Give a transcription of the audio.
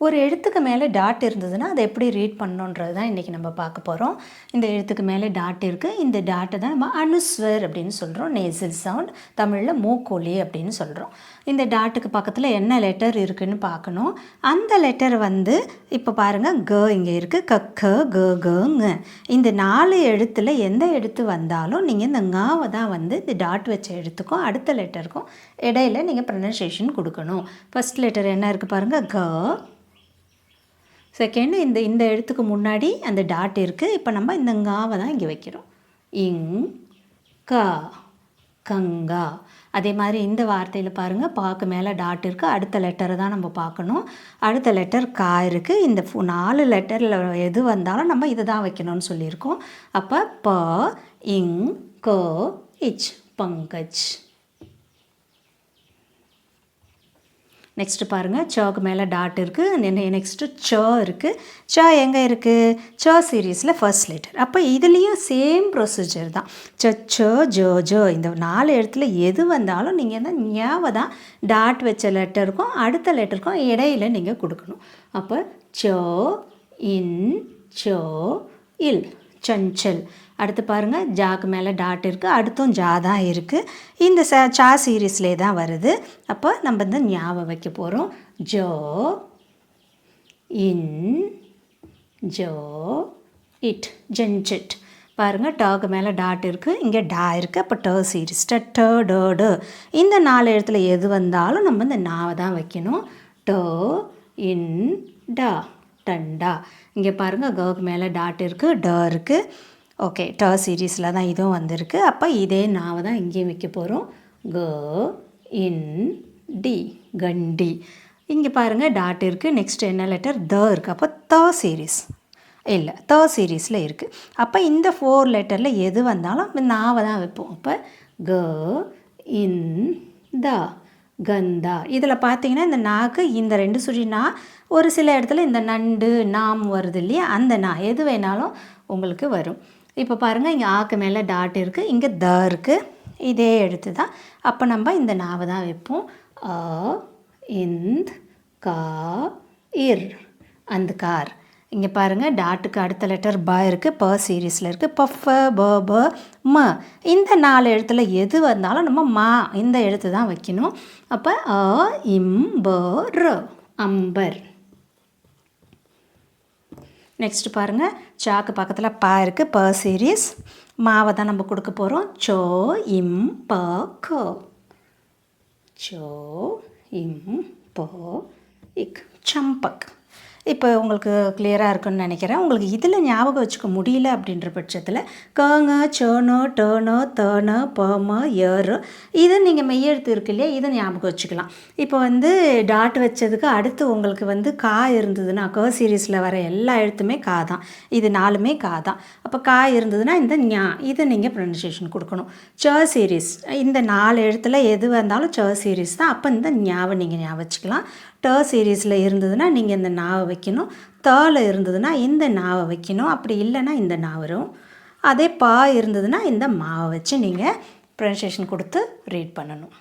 ஒரு எழுத்துக்கு மேலே டாட் இருந்ததுன்னா அதை எப்படி ரீட் பண்ணணுன்றது தான் இன்றைக்கி நம்ம பார்க்க போகிறோம் இந்த எழுத்துக்கு மேலே டாட் இருக்குது இந்த டாட்டை தான் நம்ம அனுஸ்வர் அப்படின்னு சொல்கிறோம் நேசல் சவுண்ட் தமிழில் மூக்கோலி அப்படின்னு சொல்கிறோம் இந்த டாட்டுக்கு பக்கத்தில் என்ன லெட்டர் இருக்குதுன்னு பார்க்கணும். அந்த லெட்டர் வந்து இப்போ பாருங்கள் க இங்கே இருக்குது கக்க க கங்க இந்த நாலு எழுத்தில் எந்த எழுத்து வந்தாலும் நீங்கள் இந்த ங்காவை தான் வந்து இந்த டாட் வச்ச எழுத்துக்கும் அடுத்த லெட்டருக்கும் இடையில நீங்கள் ப்ரொனன்சியேஷன் கொடுக்கணும். ஃபஸ்ட் லெட்டர் என்ன இருக்குது பாருங்கள் க செகண்ட் இந்த இந்த எழுத்துக்கு முன்னாடி அந்த டாட் இருக்குது இப்போ நம்ம இந்த ங்காவை தான் இங்கே வைக்கிறோம். இங் க கங்கா. அதே மாதிரி இந்த வார்த்தையில் பாருங்கள் பாக்கு மேலே டாட் இருக்குது அடுத்த லெட்டரை தான் நம்ம பார்க்கணும். அடுத்த லெட்டர் கா இருக்குது இந்த ஃபு- நாலு லெட்டரில் எது வந்தாலும் நம்ம இதை தான் வைக்கணும்னு சொல்லியிருக்கோம். அப்போ ப இங் க இச் பங்கஜ். நெக்ஸ்ட்டு பாருங்கள் சோக்கு மேலே டாட் இருக்குது நெக்ஸ்ட்டு ச இருக்குது ச எங்கே இருக்குது ச சீரீஸில் ஃபர்ஸ்ட் லெட்டர் அப்போ இதுலேயும் சேம் ப்ரொசீஜர் தான். ச சோ ஜோ ஜோ இந்த நாலு இடத்துல எது வந்தாலும் நீங்கள் தான் ஞாபகம் தான் டாட் வச்ச லெட்டருக்கும் அடுத்த லெட்டருக்கும் இடையில நீங்கள் கொடுக்கணும். அப்போ சோ இன் சோ இல் சஞ்சல். அடுத்து பாருங்கள் ஜாக்கு மேலே டாட் இருக்குது அடுத்தும் ஜா தான் இருக்குது இந்த ச சா சீரீஸ்லே தான் வருது. அப்போ நம்ம இந்த ஞாபகம் வைக்க போகிறோம் ஜோ இன் ஜோ இட் ஜென்ஜிட் பாருங்கள் டாக்கு மேலே டாட் இருக்குது இங்கே டா இருக்குது அப்போ ட சீரிஸ் ட ட இந்த நாலு இடத்துல எது வந்தாலும் நம்ம இந்த நாவை தான் வைக்கணும். டோ இன் டா டண்டா இங்கே பாருங்கள் கவுக்கு மேலே டாட் இருக்குது ட இருக்குது ஓகே ட சீரீஸில் தான் இதுவும் வந்திருக்கு. அப்போ இதே நாவை தான் இங்கேயும் வைக்க போகிறோம் க இன் டி கண்டி இங்கே பாருங்கள் டாட் இருக்குது நெக்ஸ்ட் என்ன லெட்டர் த இருக்குது அப்போ த சீரீஸ் இல்லை த சீரீஸில் இருக்குது அப்போ இந்த ஃபோர் லெட்டரில் எது வந்தாலும் இந்த நாவை தான் வைப்போம். அப்போ க இன் த கந்தா இதில் பார்த்தீங்கன்னா இந்த நாக்கு இந்த ரெண்டு சுழி நா ஒரு சில இடத்துல இந்த நண்டு நாம் வருது இல்லையா? அந்த நா. எது வேணாலும் உங்களுக்கு வரும். இப்போ பாருங்கள் இங்கே ஆக்கு மேலே டாட் இருக்குது இங்கே த இருக்குது இதே எழுத்து தான் அப்போ நம்ம இந்த நாவை தான் வைப்போம். அ இந்த் கா இர். அந்த கார். இங்கே பாருங்கள் டாட்டுக்கு அடுத்த லெட்டர் ப இருக்குது ப சீரீஸில் இருக்குது பஃப ப ப ம. இந்த நாலு எழுத்துல எது வந்தாலும் நம்ம மா இந்த எழுத்து தான் வைக்கணும். அப்போ அ இம் ப ர அம்பர். நெக்ஸ்ட்டு பாருங்கள் சாக்கு பக்கத்தில் பா இருக்குது ப சீரீஸ் மாவை தான் நம்ம கொடுக்க போகிறோம் சோ இம் ப கோ சோ இம் ப இக் சம்பக் இப்போ உங்களுக்கு கிளியராக இருக்குன்னு நினைக்கிறேன். உங்களுக்கு இதில் ஞாபகம் வச்சுக்க முடியல அப்படின்ற பட்சத்தில் கங்க சோனோ டோனோ தோனோ பம ஏறு இதை நீங்கள் மெய்யெழுத்து இருக்கு இல்லையா? இதை ஞாபகம் வச்சுக்கலாம். இப்போ வந்து டாட் வச்சதுக்கு அடுத்து உங்களுக்கு வந்து கா இருந்ததுன்னா க சீரீஸில் வர எல்லா எழுத்துமே கா தான். இது நாலுமே கா தான். அப்போ கா இருந்ததுன்னா இந்த ஞா இதை நீங்கள் ப்ரொனன்சியேஷன் கொடுக்கணும். ச சீரீஸ் இந்த நாலு எழுத்தில் எது வந்தாலும் ச சீரீஸ் தான். அப்போ இந்த ஞாவை நீங்கள் ஞாபகம் வச்சுக்கலாம். ட சீரீஸில் இருந்ததுன்னா நீங்கள் இந்த நாவை வைக்கணும். தல இருந்ததுன்னா இந்த நாவை வைக்கணும். அப்படி இல்லைன்னா இந்த நா வரும். அதே பா இருந்ததுன்னா இந்த மாவை வச்சு நீங்கள் ப்ரொனன்சியேஷன் கொடுத்து ரீட் பண்ணணும்.